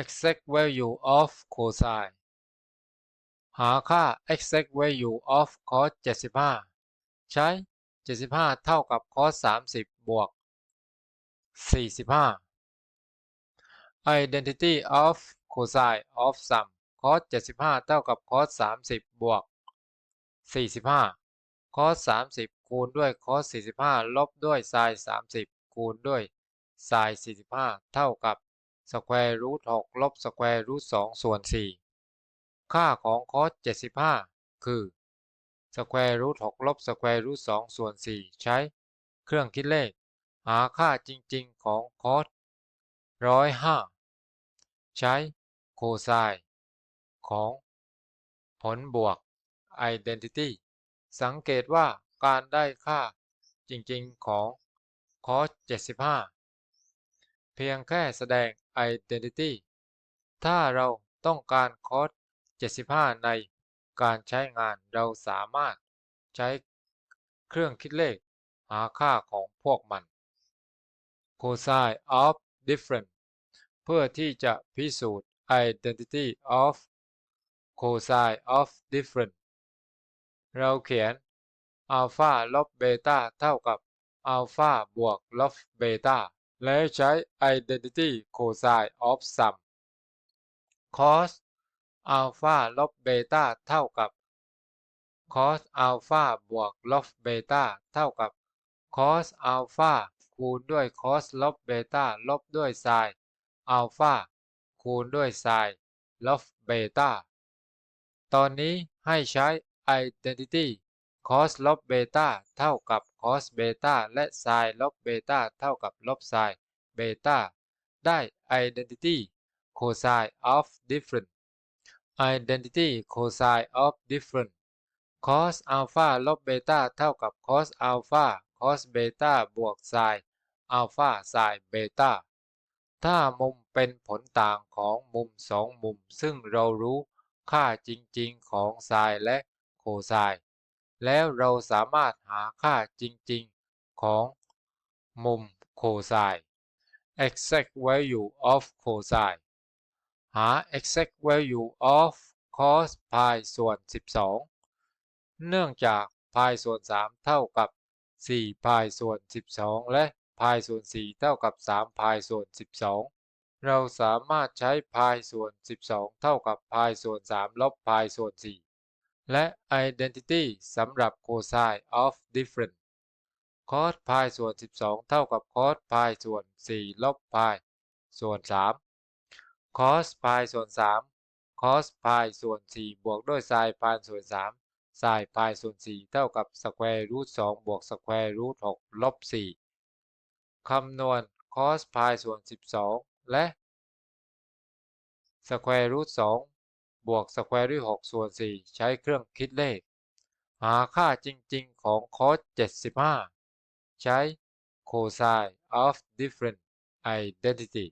exact value of cosine หาค่า exact value of cos 75 ใช้ 75 เท่ากับ cos 30 บวก 45 identity of cosine of sum cos 75 เท่ากับ cos 30 บวก 45 cos 30 คูณด้วย cos 45 ลบด้วย sin 30 คูณด้วย sin 45 เท่ากับ สแควร์รูทหกลบสแควร์รูทสองส่วนสี่ค่าของคอสเจ็ดสิบห้าคือสแควร์รูทหกลบสแควร์รูทสองส่วนสี่ใช้เครื่องคิดเลข หาค่าจริงๆของคอสร้อยห้าใช้โคไซน์ของผลบวก identity สังเกตว่าการได้ค่าจริงๆของ cos 75 เพียงแค่แสดง identity ถ้าเราต้องการ cos 75 ในการใช้งานเราสามารถใช้เครื่องคิดเลขหาค่าของพวกมัน cosine of difference เพื่อที่จะพิสูจน์ identity of cosine of difference เราเขียนอัลฟาลบเบต้าเท่ากับอัลฟาบวกลบเบต้า และใช้ identity cosine of sum cos อัลฟาลบเบต้าเท่ากับ cos อัลฟาบวกลบเบต้าเท่ากับ cos อัลฟาคูณด้วย cos ลบเบต้าลบด้วย sin อัลฟาคูณด้วย sin ลบเบต้าตอนนี้ให้ใช้ identity คอสลบเบต้าเท่ากับคอสเบต้าและไซน์ลบเบต้าเท่ากับลบไซน์เบต้าได้ identity cosine of different identity cosine of different cos อัลฟาลบเบต้าเท่ากับ cos อัลฟา cos เบต้าบวก sin อัลฟา sin เบต้าถ้ามุมเป็นผลต่างของมุมสองมุม ซึ่งเรารู้ค่าจริงๆของ sin และ cosine แล้วเราสามารถหาค่าจริงๆของมุม cosine exact value of cosine หา exact value of cos pi ส่วน 12 เนื่องจาก pi ส่วน 3 เท่ากับ 4 pi ส่วน 12 และ pi ส่วน 4 เท่ากับ 3 pi ส่วน 12 เราสามารถใช้ pi ส่วน 12 เท่ากับ pi ส่วน 3 ลบ pi ส่วน 4 และ identity สำหรับ cosine of difference cos pi ส่วน 12 เท่ากับ cos pi ส่วน 4 ลบ pi ส่วน 3 cos pi ส่วน 3 cos pi ส่วน 4 บวกด้วย sin pi ส่วน 3 sin pi ส่วน 4 เท่ากับ square root 2 บวก square root 6 ลบ 4 คำนวณ cos pi ส่วน 12 และ square root 2 บวกสแควร์รูทหกส่วนสี่ใช้เครื่องคิดเลข หาค่าจริงๆของคอสเจ็ดสิบห้าใช้ cosine of different identity